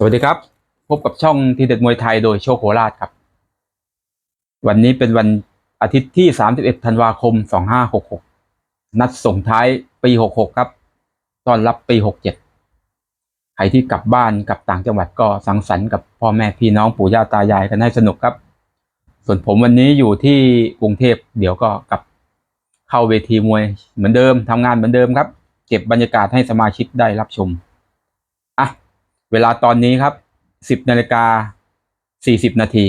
สวัสดีครับ พบกับช่องทีเด็ดมวยไทยโดยโชคโคราชครับ วันนี้เป็นวันอาทิตย์ที่ 31 ธันวาคม 2566 นัดส่งท้ายปี 66 ครับต้อนรับปี 67 ใครที่กลับบ้านกลับต่างจังหวัดก็สังสรรค์กับพ่อแม่พี่น้องปู่ย่าตายายกันให้สนุกครับ ส่วนผมวันนี้อยู่ที่กรุงเทพเดี๋ยวก็กลับเข้าเวทีมวยเหมือนเดิมทำงานเหมือนเดิมครับ เก็บบรรยากาศให้สมาชิกได้รับชม เวลาตอนนี้ครับสิบนาฬิกาสี่สิบนาที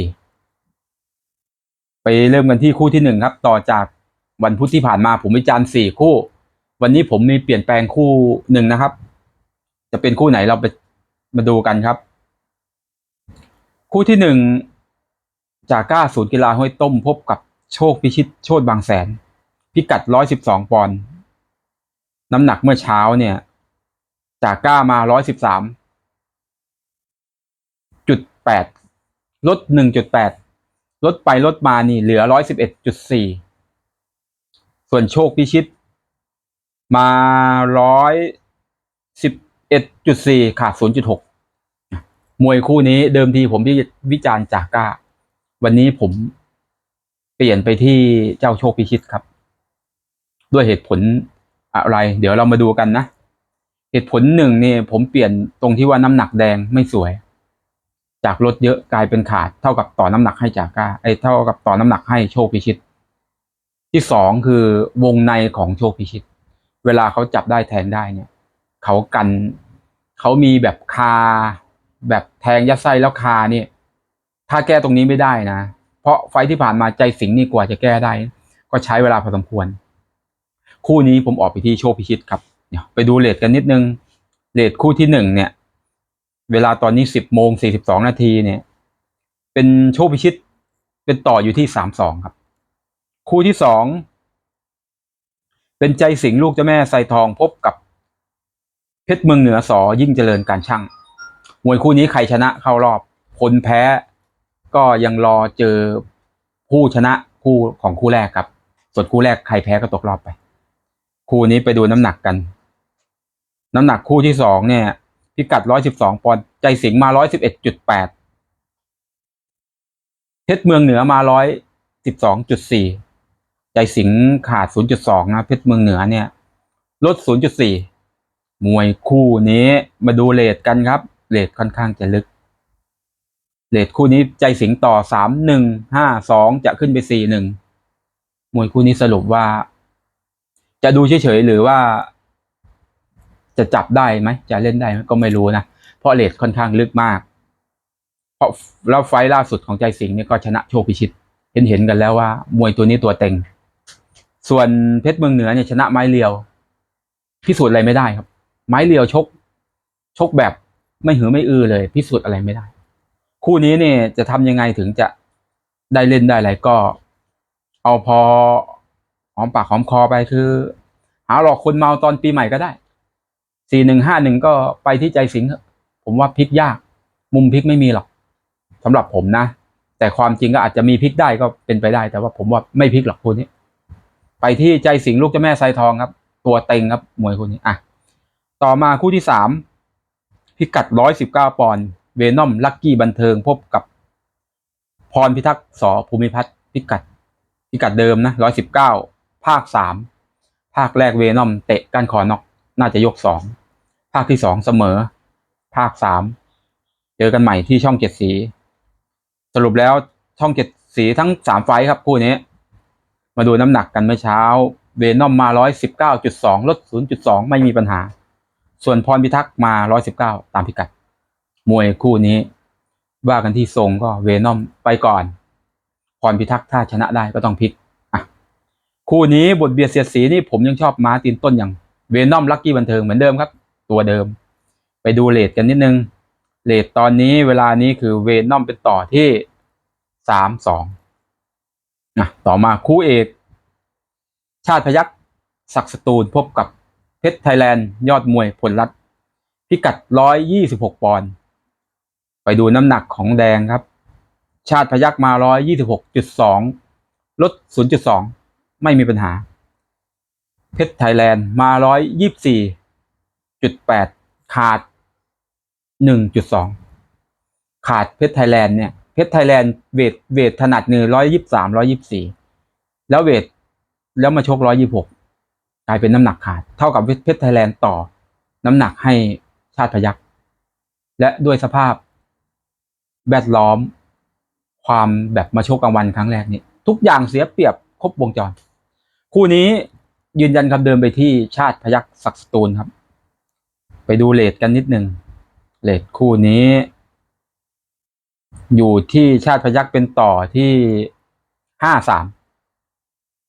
ไปเริ่มกันที่คู่ที่หนึ่งครับ ต่อจากวันพุธที่ผ่านมาผมวิจารณ์สี่คู่ วันนี้ผมมีเปลี่ยนแปลงคู่หนึ่งนะครับ จะเป็นคู่ไหนเราไปมาดูกันครับ คู่ที่หนึ่งจากก้าศูนย์กีฬาห้วยต้มพบกับโชคพิชิตโชดบางแสน พิกัดร้อยสิบสองปอนด์น้ำหนักเมื่อเช้าเนี่ย จากก้ามาร้อยสิบสาม แปดลดหนึ่งจุดแปดลดไปลดมานี่เหลือร้อยสิบเอ็ดจุดสี่ส่วนโชคพิชิต มาร้อยสิบเอ็ดจุดสี่ขาดศูนย์จุดหกมวยคู่นี้เดิมทีผมที่วิจารณ์จากก้า วันนี้ผมเปลี่ยนไปที่เจ้าโชคพิชิตครับ ด้วยเหตุผลอะไร เดี๋ยวเรามาดูกันนะ เหตุผลหนึ่งเนี่ยผมเปลี่ยนตรงที่ว่าน้ำหนักแดงไม่สวย จากลดเยอะกลายเป็นขาดเท่ากับต่อน้ำหนักให้จากก้าไอ้เท่ากับต่อน้ำหนักให้โชคพิชิต ที่สองคือวงในของโชคพิชิต เวลาเขาจับได้แทงได้เนี่ยเขากันเขามีแบบคา แบบแทงยัดไส้แล้วคาเนี่ย ถ้าแก้ตรงนี้ไม่ได้นะ เพราะไฟที่ผ่านมาใจสิงนี่กว่าจะแก้ได้ ก็ใช้เวลาพอสมควร คู่นี้ผมออกไปที่โชคพิชิตครับ เดี๋ยวไปดูเลทกันนิดนึงเลทคู่ที่หนึ่งเนี่ย เวลาตอนนี้สิบโมงสี่สิบสองนาทีเนี่ย เป็นโชคพิชิต เป็นต่ออยู่ที่สามสองครับ คู่ที่สองเป็นใจสิงลูกเจ้าแม่ไซทองพบกับ เพชรเมืองเหนือสอยิ่งเจริญการช่างมวยคู่นี้ใครชนะเข้ารอบคนแพ้ก็ยังรอเจอผู้ชนะคู่ของคู่แรกครับ ส่วนคู่แรกใครแพ้ก็ตกรอบไป คู่นี้ไปดูน้ำหนักกัน น้ำหนักคู่ที่สองเนี่ย พิกัดร้อยสิบสองปอนด์ใจสิงห์มาร้อยสิบเอ็ดจุดแปดเพชรเมืองเหนือมาร้อยสิบสองจุดสี่ใจสิงห์ขาดศูนย์จุดสองนะเพชรเมืองเหนือเนี่ย ลดศูนย์จุดสี่มวยคู่นี้มาดูเลทกันครับเลทค่อนข้างจะลึกเลทคู่นี้ใจสิงต่อสามหนึ่งห้าสองจะขึ้นไปสี่หนึ่งมวยคู่นี้สรุปว่า จะดูเฉยๆหรือว่า จะจับได้ไหมจะเล่นได้ไหมก็ไม่รู้นะ เพราะเลทค่อนข้างลึกมาก เพราะแล้วไฟล์ล่าสุดของใจสิงห์เนี่ยก็ชนะโชคพิชิต เห็นเห็นๆกันแล้วว่า มวยตัวนี้ตัวเต็ง ส่วนเพชรเมืองเหนือเนี่ยชนะไม้เรียวพิสูจน์อะไรไม่ได้ครับ ไม้เรียวชก ชกแบบไม่หือไม่อือเลย พิสูจน์อะไรไม่ได้ คู่นี้เนี่ยจะทำยังไงถึงจะได้เล่นได้อะไรก็ เอาพอหอมปากหอมคอไปคือ หาหลอกคนเมาตอนปีใหม่ก็ได้ สี่หนึ่งห้าหนึ่งก็ไปที่ใจสิงห์ผมว่าพลิกยาก มุมพลิกไม่มีหรอกสำหรับผมนะ แต่ความจริงก็อาจจะมีพลิกได้ก็เป็นไปได้ แต่ว่าผมว่าไม่พลิกหรอกคู่นี้ ไปที่ใจสิงห์ลูกเจ้าแม่ไซทองครับ ตัวเต็งครับมวยคู่นี้อะต่อมาคู่ที่สามพิกัดร้อยสิบเก้าปอนด์เวนอมลักกี้บันเทิงพบกับ พรพิทักษ์สอภูมิพัฒน์พิกัด พิกัดเดิมนะร้อยสิบเก้าภาคสามภาคแรกเวนอมเตะก้านคอนอกน่าจะยกสอง ภาคที่สองเสมอ ภาคสามเจอกันใหม่ที่ช่องเจ็ดสี สรุปแล้วช่องเจ็ดสีทั้งสามไฟครับคู่นี้ มาดูน้ำหนักกันเมื่อเช้าเวนอมมาร้อยสิบเก้าจุดสองลดศูนย์จุดสองไม่มีปัญหา ส่วนพรพิทักษ์มาร้อยสิบเก้าตามพิกัด มวยคู่นี้ ว่ากันที่ทรงก็เวนอมไปก่อน พรพิทักษ์ถ้าชนะได้ก็ต้องพลิกอะคู่นี้บทเบียดเสียดสีนี่ผมยังชอบม้าตีนต้นอย่างเวนอมลักกี้บันเทิงเหมือนเดิมครับ ตัวเดิม ไปดูเลทกันนิดนึงเลทตอนนี้เวลานี้คือเวนอมเป็นต่อที่สามสองนะต่อมาคู่เอก ชาติพยักษ์ศักสตูลพบกับเพชรไทยแลนด์ยอดมวยผลลัดพิกัดร้อยยี่สิบหกปอนด์ไปดูน้ำหนักของแดงครับ ชาติพยักษ์มาร้อยยี่สิบหกจุดสองลดศูนย์จุดสองไม่มีปัญหา เพชรไทยแลนด์มาร้อยยี่สี่ จุดแปดขาดหนึ่งจุดสองขาดเพชรไทยแลนด์เนี่ยเพชรไทยแลนด์เวทเวทถนัดมือร้อยยี่สามร้อยยี่สี่แล้วเวทแล้วมาชกร้อยยี่หกกลายเป็นน้ำหนักขาด เท่ากับเพชรไทยแลนด์ต่อ น้ำหนักให้ชาติพยักษ์และด้วยสภาพแวดล้อม ความแบบมาชกกลางวันครั้งแรกนี่ทุกอย่างเสียเปรียบครบวงจร คู่นี้ยืนยันคำเดิมไปที่ชาติพยักษ์ศักสตูลครับ ไปดูเลทกันนิดหนึ่งเลทคู่นี้ อยู่ที่ชาติพยักษ์เป็นต่อที่ห้าสาม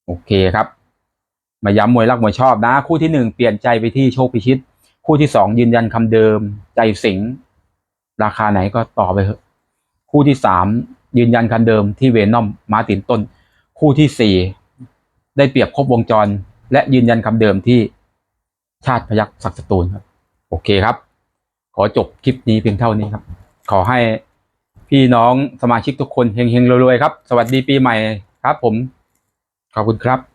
โอเคครับ มาย้ำมวยรักมวยชอบนะ คู่ที่หนึ่งเปลี่ยนใจไปที่โชคพิชิต คู่ที่สองยืนยันคำเดิม ใจสิงราคาไหนก็ต่อไปเถอะ คู่ที่สามยืนยันคำเดิมที่เวนอมมาตินต้น คู่ที่สี่ได้เปรียบครบวงจร และยืนยันคำเดิมที่ชาติพยักษ์ศักดิ์สตูลครับ โอเคครับ ขอจบคลิปนี้เพียงเท่านี้ครับ ขอให้พี่น้องสมาชิกทุกคนเฮงๆรวยๆครับ สวัสดีปีใหม่ครับผม ขอบคุณครับ